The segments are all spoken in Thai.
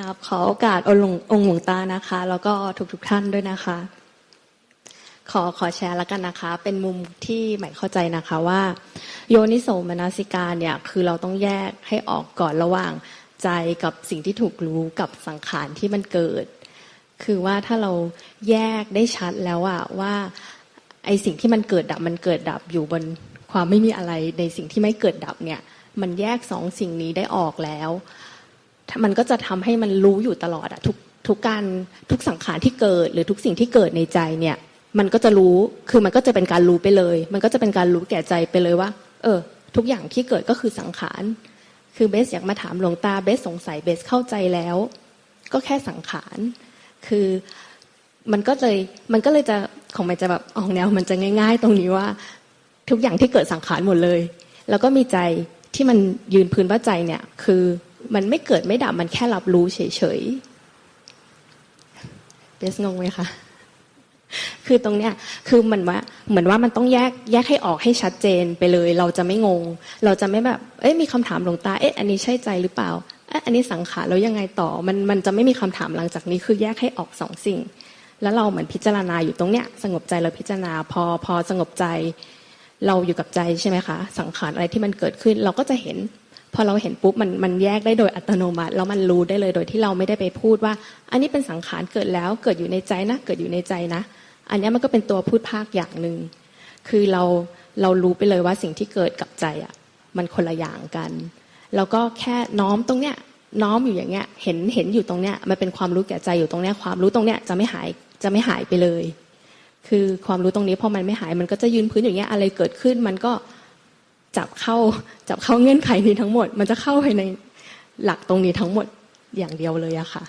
กราบขอโอกาสองค์หลวงองค์หลวงตานะคะ แล้วก็ทุกๆทท่านด้วยนะคะ ขอขอแชร์แล้วกันนะคะ เป็นมุมที่ใหม่เข้าใจนะคะว่า โยนิโสมนสิการเนี่ยคือเราต้องแยกให้ออกก่อนระหว่างใจกับสิ่งที่ถูกรู้กับสังขารที่มันเกิด คือว่าถ้าเราแยกได้ชัดแล้วอะว่าไอสิ่งที่มันเกิดดับมันเกิดดับอยู่บนความไม่มีอะไรในสิ่งที่ไม่เกิดดับเนี่ย มันแยกสองสิ่งนี้ได้ออกแล้ว มันก็จะทำให้มันรู้อยู่ตลอดอะทุกทุกการทุกสังขารที่เกิด หรือทุกสิ่งที่เกิดในใจเนี่ย มันก็จะรู้คือมันก็จะเป็นการรู้ไปเลย มันก็จะเป็นการรู้แก่ใจไปเลยว่า เออ ทุกอย่างที่เกิดก็คือสังขารคือเบสอยากมาถามหลวงตาเบสสงสัยเบสเข้าใจแล้ว ก็แค่สังขารคือมันก็เลยมันก็เลยจะของมันจะแบบออกแนวมันจะง่าย ๆ ตรงนี้ว่า ทุกอย่างที่เกิดสังขารหมดเลย แล้วก็มีใจที่มันยืนพื้นว่าใจเนี่ย คือ มันไม่เกิดไม่ดับมันแค่รับรู้เฉยๆเบสงงไหมคะคือตรงเนี้ยคือเหมือนว่าเหมือนว่ามันต้องแยกแยกให้ออกให้ชัดเจนไปเลย เราจะไม่งง เราจะไม่แบบเอ๊ะมีคำถามหลวงตาเอ๊ะอันนี้ใช่ใจหรือเปล่าเอ๊ะอันนี้สังขารแล้วยังไงต่อมันมันจะไม่มีคำถามหลังจากนี้คือแยกให้ออกสองสิ่ง แล้วเราเหมือนพิจารณาอยู่ตรงเนี้ยสงบใจเราพิจารณาพอพอสงบใจ เราอยู่กับใจใช่ไหมคะ สังขารอะไรที่มันเกิดขึ้น เราก็จะเห็น พอเราเห็นปุ๊บมันมันแยกได้โดยอัตโนมัติแล้วมันรู้ได้เลยโดยที่เราไม่ได้ไปพูดว่า อันนี้เป็นสังขารเกิดแล้วเกิดอยู่ในใจนะ เกิดอยู่ในใจนะ อันนี้มันก็เป็นตัวพูดภาคอย่างหนึ่งคือเราเรารู้ไปเลยว่าสิ่งที่เกิดกับใจอะมันคนละอย่างกัน แล้วก็แค่น้อมตรงเนี้ยน้อมอยู่อย่างเงี้ยเห็นเห็นอยู่ตรงเนี้ยมันเป็นความรู้แก่ใจอยู่ตรงเนี้ยความรู้ตรงเนี้ยจะไม่หายจะไม่หายไปเลย คือความรู้ตรงนี้พอมันไม่หายมันก็จะยืนพื้นอย่างเงี้ยอะไรเกิดขึ้นมันก็ จับเข้าจับเข้าเงื่อนไขนี้ทั้งหมด มันจะเข้าไปในหลักตรงนี้ทั้งหมดอย่างเดียวเลยอะค่ะ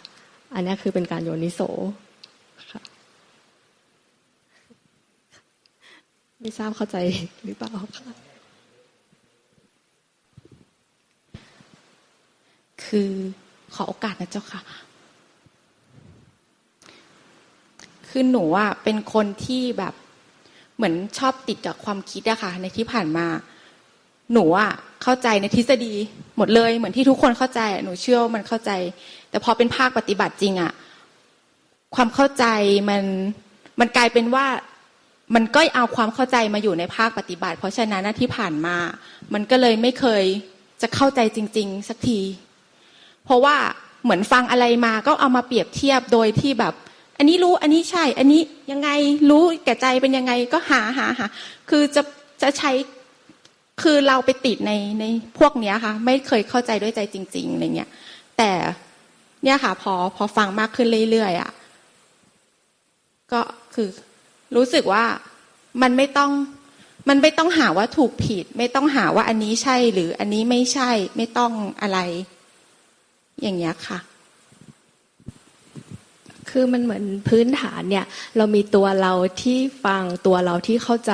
อันนี้คือเป็นการโยนิโสค่ะไม่ทราบเข้าใจหรือเปล่าคะคือขอโอกาสนะเจ้าค่ะ คือหนูอะเป็นคนที่แบบเหมือนชอบติดกับความคิดอะค่ะ ในที่ผ่านมา หนูอะเข้าใจในทฤษฎีหมดเลยเหมือนที่ทุกคนเข้าใจ หนูเชื่อว่ามันเข้าใจ แต่พอเป็นภาคปฏิบัติจริงอะความเข้าใจมันมันกลายเป็นว่ามันก็เอาความเข้าใจมาอยู่ในภาคปฏิบัติ เพราะฉะนั้นที่ผ่านมา มันก็เลยไม่เคยจะเข้าใจจริง ๆ สักที เพราะว่าเหมือนฟังอะไรมาก็เอามาเปรียบเทียบโดยที่แบบ อันนี้รู้อันนี้ใช่ อันนี้ยังไงรู้แก่ใจเป็นยังไงก็หาหาหาคือจะจะใช้ คือเราไปติดในในพวกเนี้ยค่ะ ไม่เคยเข้าใจด้วยใจจริงๆอะไรเงี้ยแต่เนี่ยค่ะ พอพอฟังมากขึ้นเรื่อยๆอะก็คือรู้สึกว่ามันไม่ต้องมันไม่ต้องหาว่าถูกผิด ไม่ต้องหาว่าอันนี้ใช่หรืออันนี้ไม่ใช่ ไม่ต้องอะไร อย่างเงี้ยค่ะ คือมันเหมือนพื้นฐานเนี่ย เรามีตัวเราที่ฟังตัวเราที่เข้าใจ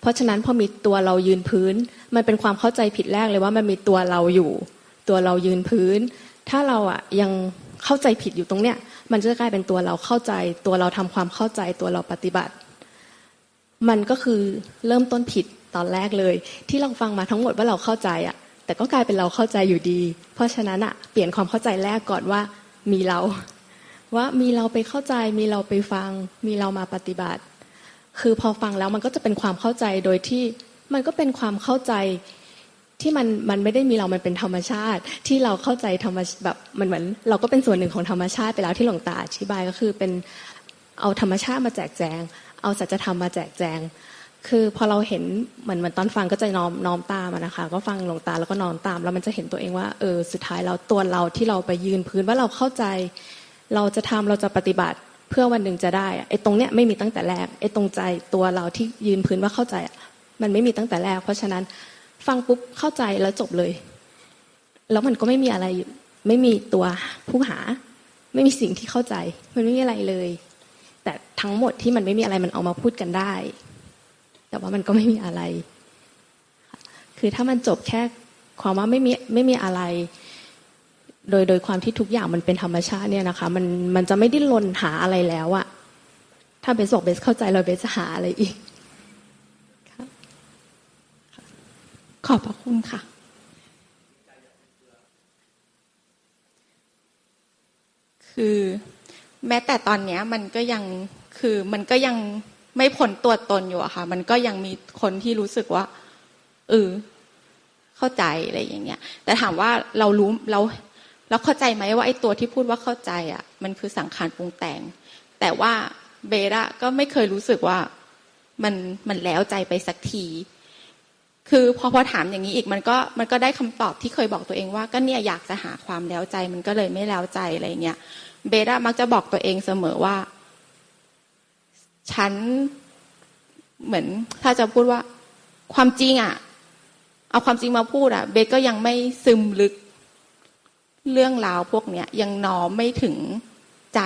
เพราะฉะนั้นพอมีตัวเรายืนพื้น มันเป็นความเข้าใจผิดแรกเลยว่ามันมีตัวเราอยู่ ตัวเรายืนพื้น ถ้าเราอะยังเข้าใจผิดอยู่ตรงเนี้ย มันจะกลายเป็นตัวเราเข้าใจ ตัวเราทำความเข้าใจตัวเราปฏิบัติ มันก็คือเริ่มต้นผิดตอนแรกเลย ที่เราฟังมาทั้งหมดว่าเราเข้าใจอะ แต่ก็กลายเป็นเราเข้าใจอยู่ดี เพราะฉะนั้นอะเปลี่ยนความเข้าใจแรกก่อนว่ามีเรา ว่ามีเราไปเข้าใจมีเราไปฟัง มีเรามาปฏิบัติ คือพอฟังแล้วมันก็จะเป็นความเข้าใจโดยที่มันก็เป็นความเข้าใจที่มันมันไม่ได้มีเรา มันเป็นธรรมชาติ ที่เราเข้าใจธรรมแบบมันเหมือน เราก็เป็นส่วนหนึ่งของธรรมชาติไปแล้วที่หลวงตาอธิบายก็คือเป็นเอาธรรมชาติมาแจกแจง เอาสัจธรรมมาแจกแจง คือพอเราเห็นเหมือนเหมือนตอนฟังก็จะน้อมน้อมตามนะคะ ก็ฟังหลวงตาแล้วก็น้อมตาม แล้วมันจะเห็นตัวเองว่าเออสุดท้ายเราตัวเราที่เราไปยืนพื้นว่าเราเข้าใจ เราจะทำเราจะปฏิบัติ เพื่อวันหนึ่งจะได้ไอ้ตรงเนี้ยไม่มีตั้งแต่แรกไอ้ตรงใจตัวเราที่ยืนพื้นว่าเข้าใจมันไม่มีตั้งแต่แรก เพราะฉะนั้นฟังปุ๊บเข้าใจแล้วจบเลย แล้วมันก็ไม่มีอะไรไม่มีตัวผู้หา ไม่มีสิ่งที่เข้าใจ มันไม่มีอะไรเลย แต่ทั้งหมดที่มันไม่มีอะไรมันเอามาพูดกันได้ แต่ว่ามันก็ไม่มีอะไร คือถ้ามันจบแค่ความว่าไม่มีไม่มีอะไร โดยโดยความที่ทุกอย่างมันเป็นธรรมชาติเนี่ยนะคะ มันมันจะไม่ได้ลนหาอะไรแล้วอะถ้าเบสบอกเบสเข้าใจเราเบสจะหาอะไรอีกขอบพระคุณค่ะ คือแม้แต่ตอนเนี้ยมันก็ยังคือมันก็ยังไม่พ้นตัวตนอยู่อะค่ะ มันก็ยังมีคนที่รู้สึกว่าเออเข้าใจอะไรอย่างเงี้ย แต่ถามว่าเรารู้เรา เราเข้าใจไหมว่าไอ้ตัวที่พูดว่าเข้าใจอะ มันคือสังขารปรุงแต่ง แต่ว่าเบระก็ไม่เคยรู้สึกว่ามันมันแล้วใจไปสักที คือพอพอถามอย่างนี้อีกมันก็มันก็ได้คำตอบที่เคยบอกตัวเองว่าก็เนี่ยอยากจะหาความแล้วใจ มันก็เลยไม่แล้วใจอะไรเงี้ยเบด้ามักจะบอกตัวเองเสมอว่า ฉันเหมือนถ้าจะพูดว่าความจริงอะ เอาความจริงมาพูดอะ เบก็ยังไม่ซึมลึก เรื่องราวพวกเนี้ยยังน้อมไม่ถึงใจ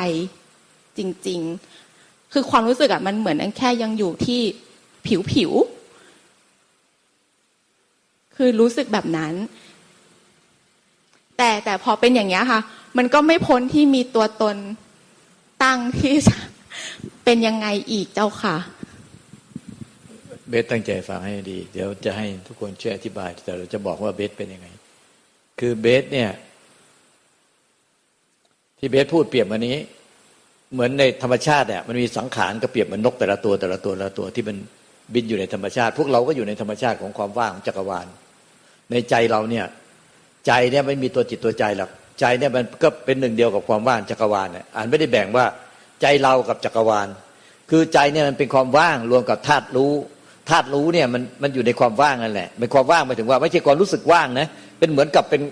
จริง ๆ คือความรู้สึกอะมันเหมือนแค่ยังอยู่ที่ผิวผิวๆคือรู้สึกแบบนั้น แต่แต่พอเป็นอย่างนี้ยค่ะ มันก็ไม่พ้นที่มีตัวตนตั้งที่เป็นยังไงอีกเจ้าค่ะ เบสตั้งใจฟังให้ดี เดี๋ยวจะให้ทุกคนช่วยอธิบาย แต่เราจะบอกว่าเบสเป็นยังไง คือเบสเนี่ย ที่เบสพูดเปรียบวันนี้ เหมือนในธรรมชาติเนี่ยมันมีสังขารก็เปรียบเหมือนนกแต่ละตัวแต่ละตัวแต่ละตัวที่มันบินอยู่ในธรรมชาติ พวกเราก็อยู่ในธรรมชาติของความว่างของจักรวาล ในใจเราเนี่ยใจเนี่ยไม่มีตัวจิตตัวใจหรอกใจเนี่ยมันก็เป็นหนึ่งเดียวกับความว่างจักรวาลเนี่ยอ่านไม่ได้แบ่งว่าใจเรากับจักรวาล คือใจเนี่ยมันเป็นความว่างรวมกับธาตุรู้ธาตุรู้เนี่ยมันมันอยู่ในความว่างนั่นแหละเป็นความว่างหมายถึงว่าไม่ใช่ความรู้สึกว่างนะเป็นเหมือนกับเป็น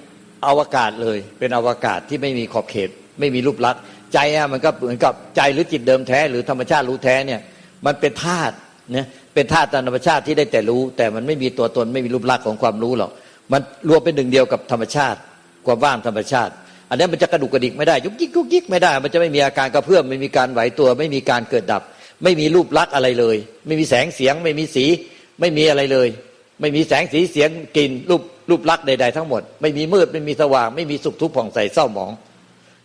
อวกาศเลย เป็นอวกาศที่ไม่มีขอบเขต ไม่มีรูปลักษณ์ใจอะมันก็เหมือนกับใจหรือจิตเดิมแท้ หรือธรรมชาติรู้แท้เนี่ยมันเป็นธาตุเนี่ยเป็นธาตุตามธรรมชาติที่ได้แต่รู้ แต่มันไม่มีตัวตนไม่มีรูปลักษณ์ของความรู้หรอกมันรวมเป็นหนึ่งเดียวกับธรรมชาติความว่างธรรมชาติ อันนี้มันจะกระดุกกระดิกไม่ได้ยุกยิกยุกยิกไม่ได้ มันจะไม่มีอาการกระเพื่อมไม่มีการไหวตัว ไม่มีการเกิดดับ ไม่มีรูปลักษณ์อะไรเลย ไม่มีแสงเสียง ไม่มีสีไม่มีอะไรเลย ไม่มีแสงสีเสียงกลิ่นรูปรูปลักษณ์ใดๆทั้งหมด ไม่มีมืดไม่มีสว่าง ไม่มีสุขทุกข์ผ่องใสเศร้าหมอง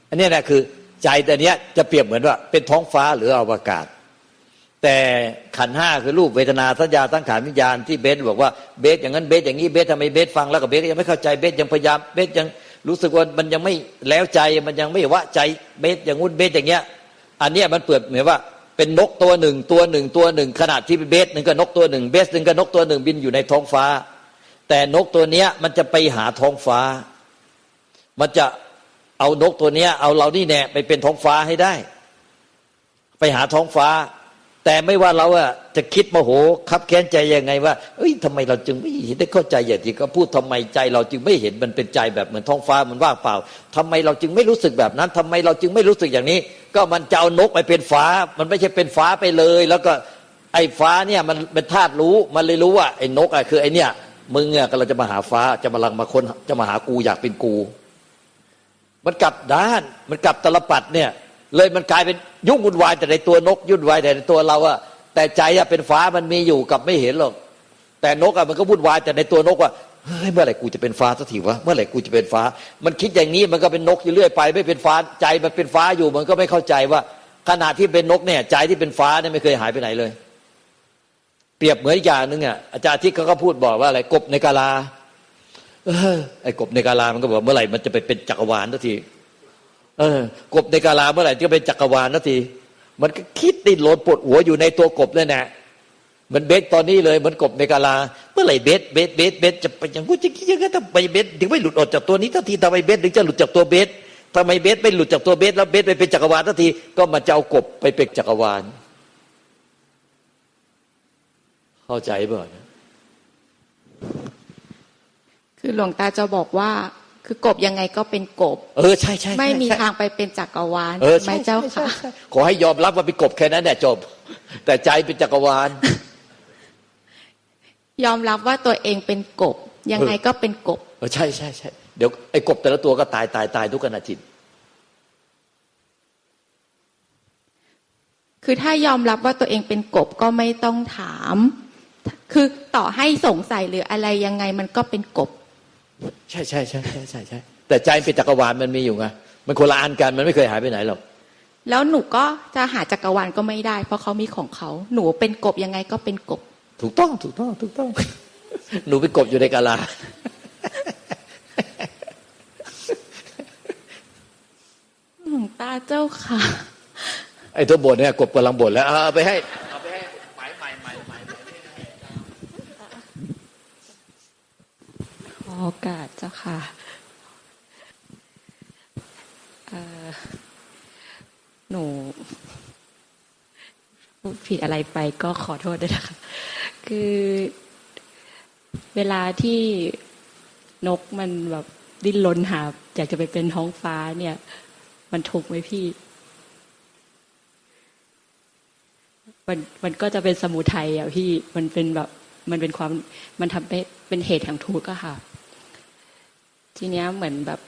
อันนี้แหละคือใจแต่เนี้ยจะเปรียบเหมือนว่า เป็นท้องฟ้าหรืออวกาศ แต่ขันห้าคือรูปเวทนาสัญญาตั้งขานวิญญาณที่เบสบอกว่าเบสอย่างนั้นเบสอย่างนี้เบสทำไมเบสฟังแล้วก็เบสยังไม่เข้าใจเบสยังพยายามเบสยังรู้สึกว่ามันยังไม่แล้วใจมันยังไม่วะใจเบสอย่างงู้นเบสอย่างเงี้ย อันเนี้ยมันเปรียบเหมือนว่าเป็นนกตัวหนึ่งตัวหนึ่งตัวหนึ่งขนาดที่เบสหนึ่งกับนกตัวหนึ่งเบสหนึ่งกับนกตัวหนึ่งบินอยู่ในท้องฟ้า แต่นกตัวเนี้ยมันจะไปหาท้องฟ้า มันจะ เอานกตัวเนี้ย เอาเรานี่แน่ไปเป็นท้องฟ้าให้ได้ ไปหาท้องฟ้า แต่ไม่ว่าเราอะจะคิดโมโหคับแค้นใจยังไงว่าเอ้ยทำไมเราจึงไม่เห็นได้เข้าใจอย่างที่เขาพูดทำไมใจ เราจึงไม่เห็นมันเป็นใจแบบเหมือนท้องฟ้ามันว่างเปล่าทำไมเราจึงไม่รู้สึกแบบนั้นทำไมเราจึงไม่รู้สึกอย่างนี้ ก็มันจะเอานกไปเป็นฟ้า มันไม่ใช่เป็นฟ้าไปเลย แล้วก็ไอ้ฟ้าเนี่ยมันเป็นธาตุรู้มันเลยรู้ว่าไอ้นกอะคือไอ้เนี่ยมึงอะก็เราจะมาหาฟ้าจะมาลังมาคนจะมาหากูอยากเป็นกู มันกลับด้าน มันกลับตลปัดเนี่ย เลยมันกลายเป็นยุ่งวุ่นวายแต่ในตัวนกยุ่นวายแต่ในตัวเราอะแต่ใจอะเป็นฟ้ามันมีอยู่กับไม่เห็นหรอก แต่นกอะมันก็วุ่นวายแต่ในตัวนกว่าเฮ้ยเมื่อไหร่กูจะเป็นฟ้าสักทีวะเมื่อไหร่กูจะเป็นฟ้า มันคิดอย่างนี้มันก็เป็นนกอยู่เรื่อยไป ไม่เป็นฟ้าใจมันเป็นฟ้าอยู่ มันก็ไม่เข้าใจว่า ขณะที่เป็นนกเนี่ย ใจที่เป็นฟ้าเนี่ยไม่เคยหายไปไหนเลย เปรียบเหมือนอย่างหนึ่งอะอาจารย์ที่เขาก็พูดบอกว่าอะไรกบในกาลา ไอ้กบในกาลามันก็บอกเมื่อไหร่มันจะไปเป็นจักรวาลสักทีเออกบในกาลาเมื่อไหร่จะเป็นจักรวาลสักที มันก็คิดติดโลนปวดหัวอยู่ในตัวกบเลยนะเหมันเบสตอนนี้เลยเหมือนกบในกาลา เมื่อไหร่เบสเบสเบสเบสจะไปอย่างกูจะคิดอยังไงทำไมเบสถึงไม่หลุดออกจากตัวนี้ทันทีทำไมเบสถึงจะหลุดจากตัวเบสทำไมเบสไม่หลุดจากตัวเบสแล้วเบสไปเป็นจักรวาลทันทีก็มาจะเอากบไปเป็นจักรวาล เข้าใจเปล่า คือหลวงตาจะบอกว่า คือกบยังไงก็เป็นกบ เออใช่ใช่ใช่ไม่มีใช่ทางไปเป็นจักรวาลเออไหมใช่เจ้าใช่ค่ะใช่ขอให้ยอมรับว่าเป็นกบแค่นั้นแหละจบ แต่ใจเป็นจักรวาล ยอมรับว่าตัวเองเป็นกบ ยังไงก็เป็นกบ เออใช่ใช่ใช่เดี๋ยวไอ้กบแต่ละตัวก็ตายตายตายทุกขณะจิตคือถ้ายอมรับว่าตัวเองเป็นกบก็ไม่ต้องถาม คือต่อให้สงสัยหรืออะไรยังไงมันก็เป็นกบ ใช่ใช่ใช่ใช่ใช่ใช่แต่ใจเป็นจักรวาลมันมีอยู่ไงมันคนละอันกันมันไม่เคยหายไปไหนหรอกแล้วหนูก็จะหาจักรวาลก็ไม่ได้ เพราะเขามีของเขาหนูเป็นกบยังไงก็เป็นกบ ถูกต้องถูกต้องถูกต้อง หนูเป็นกบอยู่ในกาลาหลวงตาตาเจ้าค่ะ ไอ้ตัวบทเนี่ยกบกำลังบ่นแล้วเอาเอาไปให้เอาไปให้หมายใหม่ใหม่ใหม่ ขอ โอกาสเจ้าค่ะหนูผิดอะไรไปก็ขอโทษด้วยนะคะคือเวลาที่นกมันแบบดิ้นรนหาอยากจะไปเป็นท้องฟ้าเนี่ย มันทุกไหมพี่ มันมันก็จะเป็นสมุทัยอะพี่มันเป็นแบบมันเป็นความมันทำเป็นเหตุแห่งทุกข์อะค่ะ ทีเนี้ยเหมือนแบบ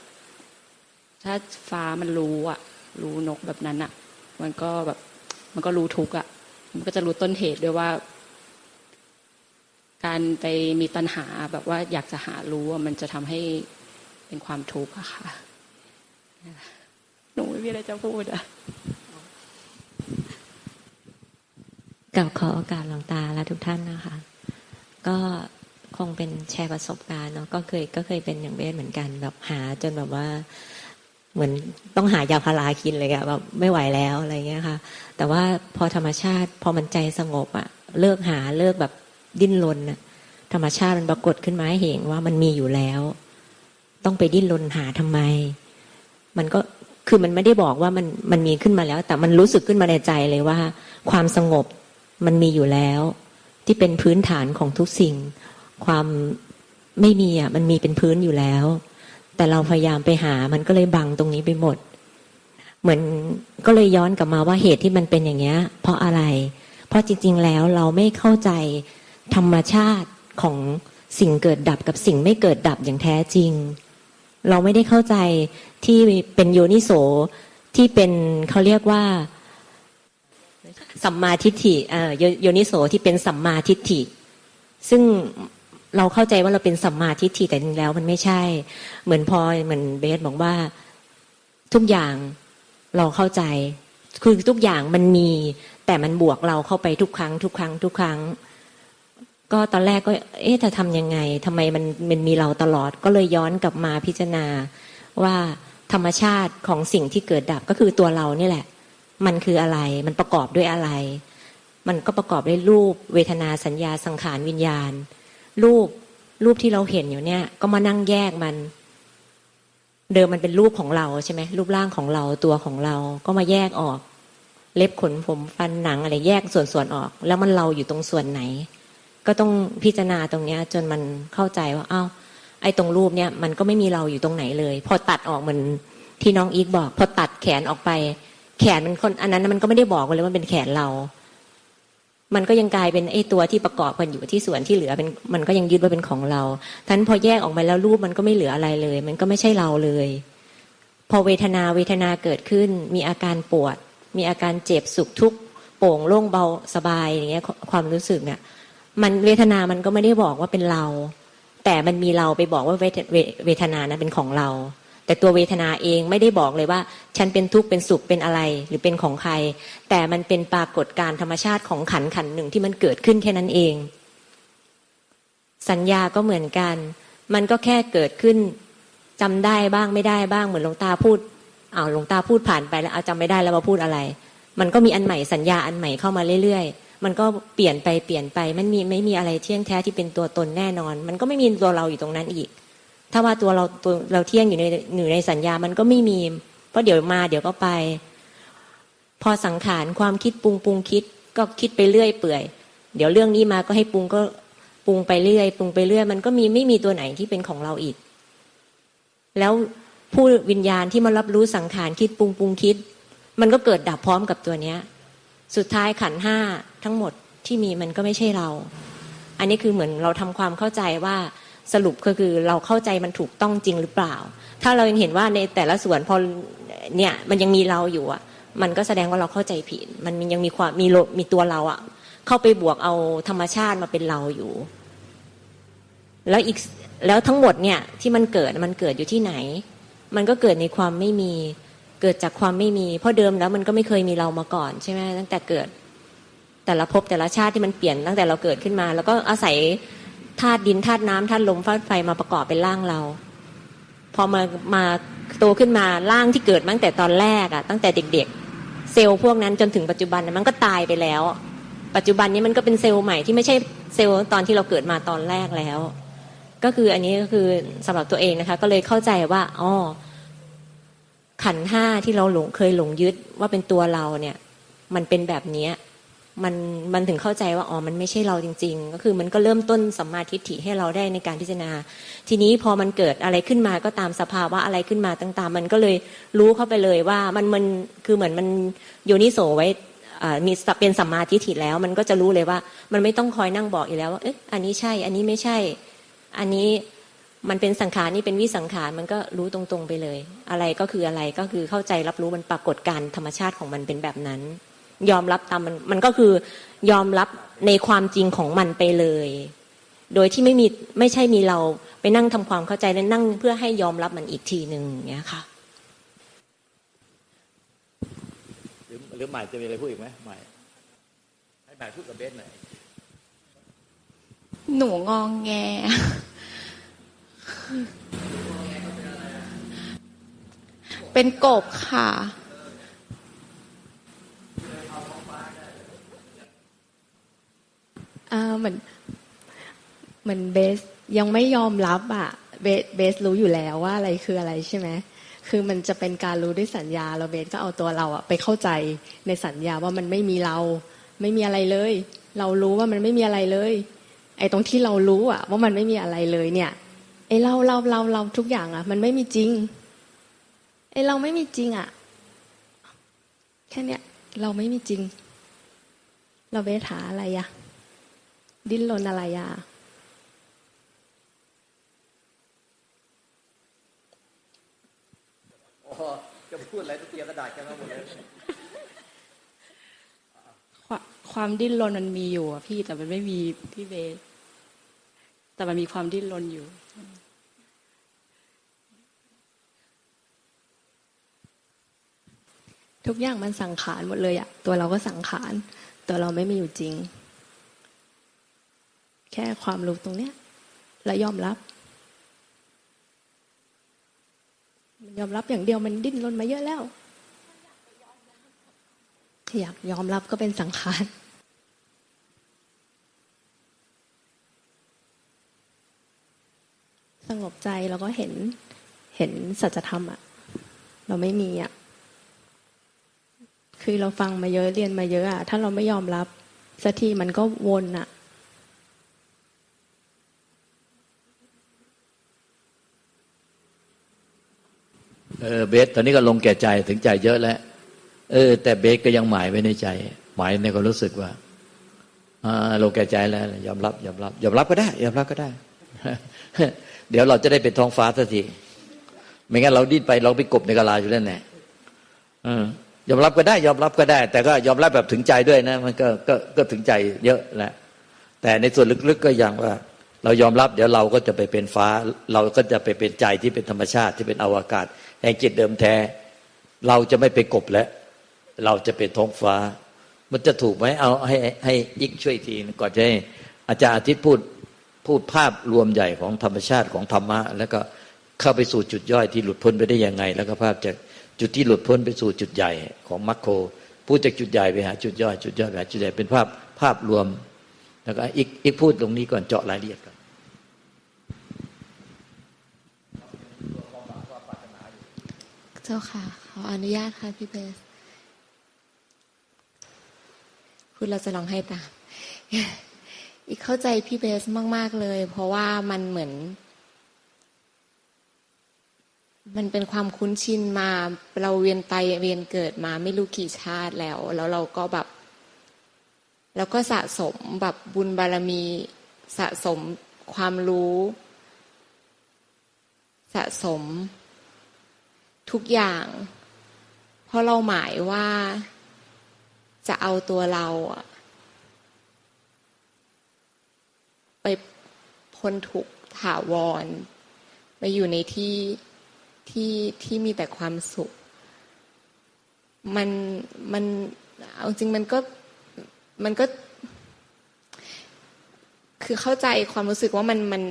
ถ้าฟ้ามันรู้อะรู้นกแบบนั้นอะมันก็แบบ มันก็รู้ทุกอะมันก็จะรู้ต้นเหตุด้วยว่า การไปมีตัณหาแบบว่าอยากจะหารู้อะมันจะทำให้เป็นความทุกข์อะค่ะ หนูไม่มีอะไรจะพูดอะกับขอโอกาสหลวงตาและทุกท่านนะคะ ก็ คงเป็นแชร์ประสบการณ์เนาะก็เคยก็เคยเป็นอย่างเบสเหมือนกันแบบหาจนแบบว่า เหมือนต้องหายาพารากินเลยอะแบบไม่ไหวแล้วอะไรเงี้ยค่ะ แต่ว่าพอธรรมชาติพอมันใจสงบอะเลิกหาเลิกแบบดิ้นรนอะธรรมชาติมันปรากฏขึ้นมาให้เห็นว่ามันมีอยู่แล้ว ต้องไปดิ้นรนหาทำไม มันก็คือมันไม่ได้บอกว่ามันมันมีขึ้นมาแล้ว แต่มันรู้สึกขึ้นมาในใจเลยว่า ความสงบมันมีอยู่แล้ว ที่เป็นพื้นฐานของทุกสิ่ง ความไม่มีอะมันมีเป็นพื้นอยู่แล้ว แต่เราพยายามไปหามันก็เลยบังตรงนี้ไปหมด เหมือนก็เลยย้อนกลับมาว่าเหตุที่มันเป็นอย่างเงี้ย เพราะอะไร เพราะจริง ๆ แล้วเราไม่เข้าใจธรรมชาติของสิ่งเกิดดับกับสิ่งไม่เกิดดับอย่างแท้จริง เราไม่ได้เข้าใจที่เป็นโยนิโสที่เป็นเขาเรียกว่าสัมมาทิฏฐิเอ่อโยโยนิโสที่เป็นสัมมาทิฏฐิ ซึ่ง เราเข้าใจว่าเราเป็นสัมมาทิฏฐิแต่จริงแล้วมันไม่ใช่ เหมือนพอเหมือนเบสบอกว่าทุกอย่างเราเข้าใจ คือทุกอย่างมันมี แต่มันบวกเราเข้าไปทุกครั้ง ทุกครั้ง ทุกครั้ง ก็ตอนแรกก็ เอ๊ะจะทำยังไงทำไมมันมันมีเราตลอด ก็เลยย้อนกลับมาพิจารณาว่าธรรมชาติของสิ่งที่เกิดดับก็คือตัวเรานี่แหละ มันคืออะไร มันประกอบด้วยอะไร มันก็ประกอบด้วยรูป เวทนาสัญญาสังขารวิญญาณ รูปรูปที่เราเห็นอยู่เนี่ย ก็มานั่งแยกมัน เดิมมันเป็นรูปของเราใช่ไหมรูปร่างของเราตัวของเราก็มาแยกออก เล็บขนผมฟันหนังอะไรแยกส่วนๆออก แล้วมันเราอยู่ตรงส่วนไหน ก็ต้องพิจารณาตรงเนี้ย จนมันเข้าใจว่าอ้าวไอ้ตรงรูปเนี่ยมันก็ไม่มีเราอยู่ตรงไหนเลย พอตัดออกเหมือนที่น้องอีกบอก พอตัดแขนออกไป แขนมันคนอันนั้นมันก็ไม่ได้บอกเลยว่าเป็นแขนเรา มันก็ยังกลายเป็นไอ้ตัวที่ประกอบกันอยู่ที่ส่วนที่เหลือเป็นมันก็ยังยึดว่าเป็นของเราท่านพอแยกออกมาแล้วรูปมันก็ไม่เหลืออะไรเลย มันก็ไม่ใช่เราเลย พอเวทนาเวทนาเกิดขึ้น มีอาการปวด มีอาการเจ็บสุขทุกข์โป่งโล่งเบาสบายอย่างเงี้ยความรู้สึกเนี่ยมันเวทนามันก็ไม่ได้บอกว่าเป็นเรา แต่มันมีเราไปบอกว่าเวทเวเวทนานะเป็นของเรา แต่ตัวเวทนาเองไม่ได้บอกเลยว่า ฉันเป็นทุกข์เป็นสุขเป็นอะไรหรือเป็นของใคร แต่มันเป็นปรากฏการธรรมชาติของขันขันหนึ่งที่มันเกิดขึ้นแค่นั้นเอง สัญญาก็เหมือนกัน มันก็แค่เกิดขึ้นจำได้บ้างไม่ได้บ้างเหมือนหลวงตาพูดอ้าวหลวงตาพูดผ่านไปแล้วเอาจำไม่ได้แล้วว่าพูดอะไร มันก็มีอันใหม่สัญญาอันใหม่เข้ามาเรื่อยๆ มันก็เปลี่ยนไปเปลี่ยนไปมันมีไม่มีอะไรเที่ยงแท้ที่เป็นตัวตนแน่นอน มันก็ไม่มีตัวเราอยู่ตรงนั้นอีก ถ้าว่าตัวเราตัวเราเที่ยงอยู่ในอยู่ในสัญญามันก็ไม่มี เพราะเดี๋ยวมาเดี๋ยวก็ไป พอสังขารความคิดปรุงปรุงคิดก็คิดไปเรื่อยเปื่อย เดี๋ยวเรื่องนี้มาก็ให้ปรุงก็ปรุงไปเรื่อยปรุงไปเรื่อย มันก็มีไม่มีตัวไหนที่เป็นของเราอีก แล้วผู้วิญญาณที่มารับรู้สังขารคิดปรุงปรุงคิด มันก็เกิดดับพร้อมกับตัวเนี้ย สุดท้ายขันห้าทั้งหมดที่มีมันก็ไม่ใช่เรา อันนี้คือเหมือนเราทำความเข้าใจว่า สรุปก็คือเราเข้าใจมันถูกต้องจริงหรือเปล่า ถ้าเรายังเห็นว่าในแต่ละส่วนพอเนี่ยมันยังมีเราอยู่อะ มันก็แสดงว่าเราเข้าใจผิด มันยังมีความมีโลมีตัวเราอะ เข้าไปบวกเอาธรรมชาติมาเป็นเราอยู่ แล้วอีกแล้วทั้งหมดเนี่ยที่มันเกิดมันเกิดอยู่ที่ไหน มันก็เกิดในความไม่มีเกิดจากความไม่มี เพราะเดิมแล้วมันก็ไม่เคยมีเรามาก่อนใช่ไหมตั้งแต่เกิด แต่ละภพแต่ละชาติที่มันเปลี่ยนตั้งแต่เราเกิดขึ้นมา แล้วก็อาศัย ธาตุดินธาตุน้ำธาตุลมธาตุไฟมาประกอบเป็นร่างเรา พอมามาโตขึ้นมาร่างที่เกิดตั้งแต่ตอนแรกอะตั้งแต่เด็ก ๆ เซลล์พวกนั้นจนถึงปัจจุบันมันก็ตายไปแล้ว ปัจจุบันนี้มันก็เป็นเซลล์ใหม่ที่ไม่ใช่เซลล์ตอนที่เราเกิดมาตอนแรกแล้ว ก็คืออันนี้ก็คือสำหรับตัวเองนะคะ ก็เลยเข้าใจว่าอ๋อขันห้าที่เราหลงเคยหลงยึดว่าเป็นตัวเราเนี่ย มันเป็นแบบเนี้ย มันมันถึงเข้าใจว่าอ๋อมันไม่ใช่เราจริง ๆ ก็คือมันก็เริ่มต้นสัมมาทิฏฐิให้เราได้ในการพิจารณา ทีนี้พอมันเกิดอะไรขึ้นมาก็ตามสภาวะอะไรขึ้นมาต่างๆ มันก็เลยรู้เข้าไปเลยว่ามันมันคือเหมือนมันโยนิโสไว้มีเป็นสัมมาทิฏฐิแล้ว มันก็จะรู้เลยว่า มันไม่ต้องคอยนั่งบอกอีกแล้วว่าเอ๊ะอันนี้ใช่ อันนี้ไม่ใช่ อันนี้มันเป็นสังขารนี่เป็นวิสังขารมันก็รู้ตรงๆไปเลย อะไรก็คืออะไรก็คือเข้าใจรับรู้มันปรากฏการธรรมชาติของมันเป็นแบบนั้น ยอมรับตามมันมันก็คือยอมรับในความจริงของมันไปเลย โดยที่ไม่มีไม่ใช่มีเราไปนั่งทำความเข้าใจและนั่งเพื่อให้ยอมรับมันอีกทีหนึ่งอย่างเงี้ยค่ะหรือหรือใหม่จะมีอะไรพูดอีกไหมใหม่ให้ใหม่พูดกับเบสหน่อยหนูงองแง เป็นกบค่ะ อ่า เหมือนเหมือนเบสยังไม่ยอมรับอะเบสเบสรู้อยู่แล้วว่าอะไรคืออะไรใช่ไหมคือมันจะเป็นการรู้ด้วยสัญญาเราเบสก็เอาตัวเราอะไปเข้าใจในสัญญาว่ามันไม่มีเรา ไม่มีอะไรเลย เรารู้ว่ามันไม่มีอะไรเลย ไอ้ตรงที่เรารู้อะว่ามันไม่มีอะไรเลยเนี่ยไอ้เราเราเราเราทุกอย่างอะมันไม่มีจริงไอ้เราไม่มีจริงอะแค่เนี้ยเราไม่มีจริง เราเบสหาอะไรอะ ดิ้นรนอะไรอะอ๋อจะพูดอะไรต้องเตรียมกระดาษกันมาหมดเลยความความดิ้นรนมันมีอยู่อะพี่แต่มันไม่มีพี่เบสแต่มันมีความดิ้นรนอยู่ทุกอย่างมันสังขารหมดเลยอะตัวเราก็สังขาร ตัวเราไม่มีอยู่จริงแค่ความรู้ตรงเนี้ยและยอมรับมันยอมรับอย่างเดียวมันดิ้นรนมาเยอะแล้ว อยากยอมรับก็เป็นสังขารสงบใจแล้วก็เห็นเห็นสัจธรรมอะเราไม่มีอะคือเราฟังมาเยอะเรียนมาเยอะอะถ้าเราไม่ยอมรับสักทีมันก็วนอะ เออเบสตอนนี้ก็ลงแก่ใจถึงใจเยอะแล้ว เออ แต่เบสก็ยังหมายไว้ในใจ หมายในความรู้สึกว่าอ่าลงแก่ใจแล้ว ยอมรับ ยอมรับ ยอมรับก็ได้ ยอมรับก็ได้ เดี๋ยวเราจะได้เป็นท้องฟ้าสักทีไม่งั้นเราดิ้นไปเราไปกบในกะลาอยู่แล้วแน่เออยอมรับก็ได้ ยอมรับก็ได้ แต่ก็ยอมรับแบบถึงใจด้วยนะ มันก็ก็ก็ถึงใจเยอะแหละแต่ในส่วนลึกๆก็อย่างว่า เรายอมรับ เดี๋ยวเราก็จะไปเป็นฟ้า เราก็จะไปเป็นใจที่เป็นธรรมชาติที่เป็นอวกาศ แห่งจิตเดิมแท้ เราจะไม่ไปกบแล้ว เราจะเป็นท้องฟ้า มันจะถูกไหมเอาให้ให้ยิกช่วยทีก่อนจะให้อาจารย์อาทิตย์พูดพูดภาพรวมใหญ่ของธรรมชาติของธรรมะ แล้วก็เข้าไปสู่จุดย่อยที่หลุดพ้นไปได้ยังไง แล้วก็ภาพจากจุดที่หลุดพ้นไปสู่จุดใหญ่ของมรรคโคพูดจากจุดใหญ่ไปหาจุดย่อยจุดย่อยไปหาจุดใหญ่เป็นภาพภาพรวม แล้วก็อีกอีกพูดตรงนี้ก่อนเจาะรายละเอียดก่อน เจ้าค่ะ ขออนุญาตค่ะพี่เบสคุณเราจะลองให้ตามอีกเข้าใจพี่เบสมาก ๆเลย เพราะว่ามันเหมือน มันเป็นความคุ้นชินมา เราเวียนไปเวียนเกิดมาไม่รู้กี่ชาติแล้ว แล้วเราก็แบบแล้วก็สะสมแบบบุญบารมีสะสมความรู้ สะสม ทุกอย่าง เพราะเราหมายว่าจะเอาตัวเราไปพ้นทุกถาวรไปอยู่ในที่ที่ที่มีแต่ความสุข มันมันเอาจริงมันก็มันก็ คือเข้าใจความรู้สึกว่ามันมัน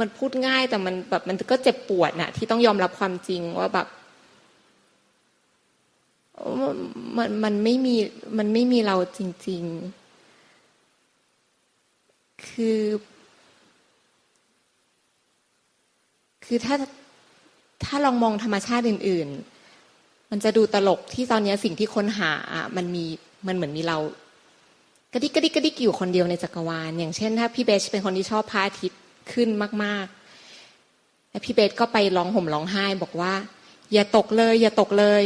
มันพูดง่ายแต่มันแบบมันก็เจ็บปวดน่ะที่ต้องยอมรับความจริงว่าแบบมันมันไม่มีมันไม่มีเราจริง ๆ คือ คือถ้าถ้าลองมองธรรมชาติอื่น ๆ มันจะดูตลกที่ตอนนี้สิ่งที่ค้นหาอะมันมีมันเหมือนมีเรากระดิกกระดิกกระดิกอยู่คนเดียวในจักรวาล อย่างเช่น ถ้าพี่เบสเป็นคนที่ชอบพระอาทิตย์ ขึ้นมาก ๆ แล้วพี่เบสก็ไปร้องห่มร้องไห้บอกว่า อย่าตกเลย อย่าตกเลย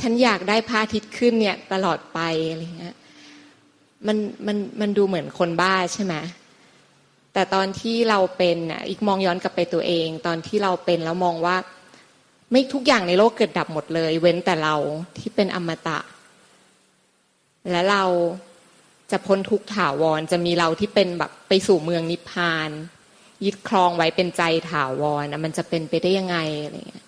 ฉันอยากได้พระอาทิตย์ขึ้นเนี่ยตลอดไปอะไรเงี้ยมันมันมันดูเหมือนคนบ้าใช่ไหมแต่ตอนที่เราเป็นอะอีกมองย้อนกลับไปตัวเอง ตอนที่เราเป็นแล้วมองว่า ไม่ทุกอย่างในโลกเกิดดับหมดเลย เว้นแต่เราที่เป็นอมตะ และเราจะพ้นทุกถาวรจะมีเราที่เป็นแบบไปสู่เมืองนิพพาน ยึดครองไว้เป็นใจถาวรนะมันจะเป็นไปได้ยังไงอะไรเงี้ย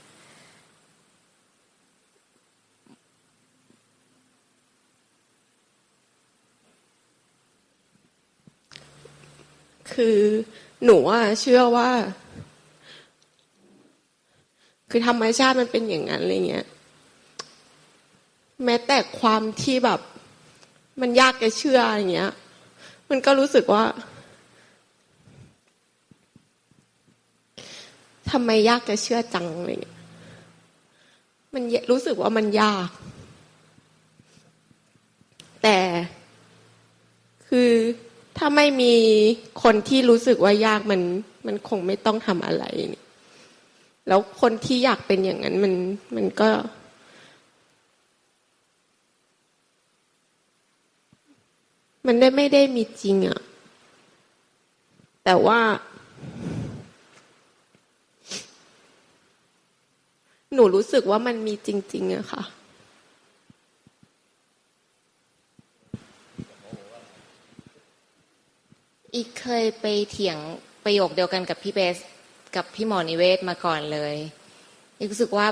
คือหนูว่าเชื่อว่า คือธรรมชาติมันเป็นอย่างนั้นอะไรเงี้ย แม้แต่ความที่แบบ มันยากจะเชื่ออย่างเงี้ย มันก็รู้สึกว่า ทำไมยากจะเชื่อจังอะไรเงี้ยมันรู้สึกว่ามันยาก แต่คือถ้าไม่มีคนที่รู้สึกว่ายากมัน มันคงไม่ต้องทำอะไรนี่แล้วคนที่อยากเป็นอย่างนั้นมันมันก็ มันได้ไม่ได้มีจริงอะแต่ว่า หนูรู้สึกว่ามันมีจริง ๆอะค่ะ อีกเคยไปเถียงประโยคเดียวกันกับพี่เบสกับพี่หมอนิเวศมาก่อนเลยอีกรู้สึกว่า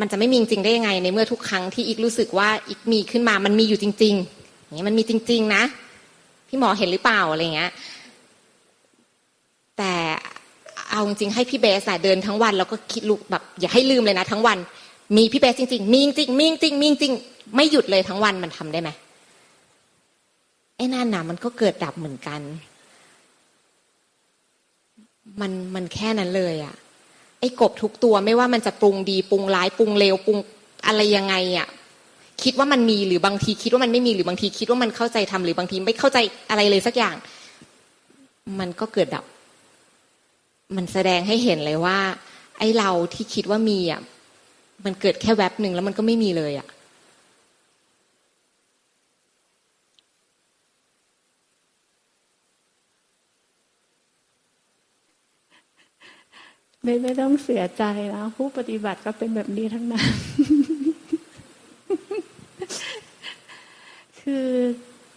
มันจะไม่มีจริงได้ยังไง ในเมื่อทุกครั้งที่อีกรู้สึกว่าอีกมีขึ้นมามันมีอยู่จริง ๆ อย่างเงี้ยมันมีจริง ๆ นะ พี่หมอเห็นหรือเปล่าอะไรเงี้ย แต่ เอาจริงๆให้พี่เบสเดินทั้งวัน แล้วก็คิดลุกแบบอย่าให้ลืมเลยนะ ทั้งวัน มีพี่เบสจริง ๆ มีจริงมีจริงมีจริงไม่หยุดเลยทั้งวันมันทำได้ไหมไอ้นั่นน่ะมันก็เกิดดับเหมือนกัน มันมันแค่นั้นเลยอะไอ้กบทุกตัวไม่ว่ามันจะปรุงดีปรุงร้ายปรุงเลวปรุงอะไรยังไงอะคิดว่ามันมีหรือบางที คิดว่ามันไม่มีหรือบางที คิดว่ามันเข้าใจทำหรือบางทีไม่เข้าใจอะไรเลยสักอย่าง มันก็เกิดดับ มันแสดงให้เห็นเลยว่า ไอ้เราที่คิดว่ามีอะมันเกิดแค่แวบหนึ่งแล้วมันก็ไม่มีเลยอะไม่ไม่ต้องเสียใจนะผู้ปฏิบัติก็เป็นแบบนี้ทั้งนั้น คือ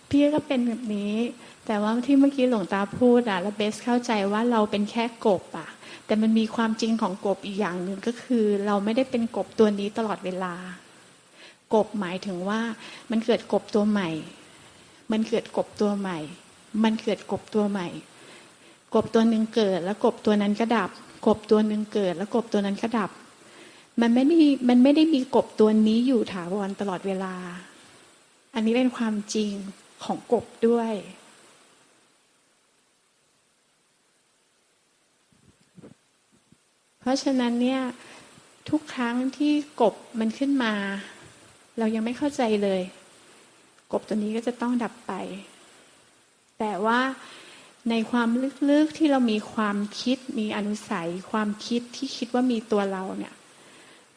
พี่ก็เป็นแบบนี้ แต่ว่าที่เมื่อกี้หลวงตาพูดอะแล้วเบสเข้าใจว่าเราเป็นแค่กบอะแต่มันมีความจริงของกบอีกอย่างหนึ่งก็คือ เราไม่ได้เป็นกบตัวนี้ตลอดเวลา กบหมายถึงว่า มันเกิดกบตัวใหม่ มันเกิดกบตัวใหม่ มันเกิดกบตัวใหม่ กบตัวหนึ่งเกิด แล้วกบตัวนั้นก็ดับ กบตัวหนึ่งเกิด แล้วกบตัวนั้นก็ดับ มันไม่ได้มันไม่ได้มีกบตัวนี้อยู่ถาวรตลอดเวลา อันนี้เป็นความจริงของกบด้วย เพ ราะฉะนั้นเนี่ยทุกครั้งที่กบมันขึ้นมา เรายังไม่เข้าใจเลย กบตัวนี้ก็จะต้องดับไป แต่ว่าในความลึกๆที่เรามีความคิดมีอนุสัย ความคิดที่คิดว่ามีตัวเราเนี่ย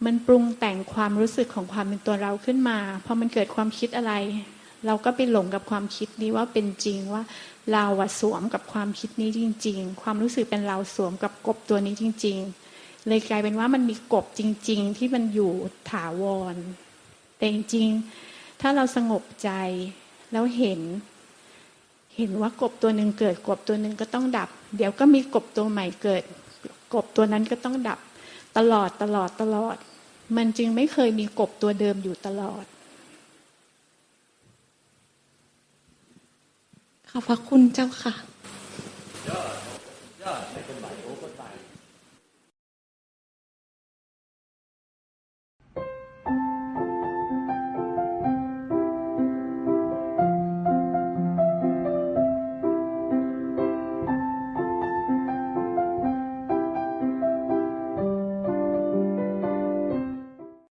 มันปรุงแต่งความรู้สึกของความเป็นตัวเราขึ้นมาพอมันเกิดความคิดอะไร เราก็ไปหลงกับความคิดนี้ว่าเป็นจริงว่า เราสวมกับความคิดนี้จริง ๆ ความรู้สึกเป็นเราสวมกับกบตัวนี้จริง ๆ เลยกลายเป็นว่ามันมีกบจริง ๆ ที่มันอยู่ถาวร แต่จริงๆ ถ้าเราสงบใจแล้วเห็น เห็นว่ากบตัวหนึ่งเกิดกบตัวหนึ่งก็ต้องดับ เดี๋ยวก็มีกบตัวใหม่เกิด กบตัวนั้นก็ต้องดับ ตลอดตลอดตลอด มันจึงไม่เคยมีกบตัวเดิมอยู่ตลอดขอบพระคุณเจ้าค่ะยอดคนใหม่โอ้คนใหม่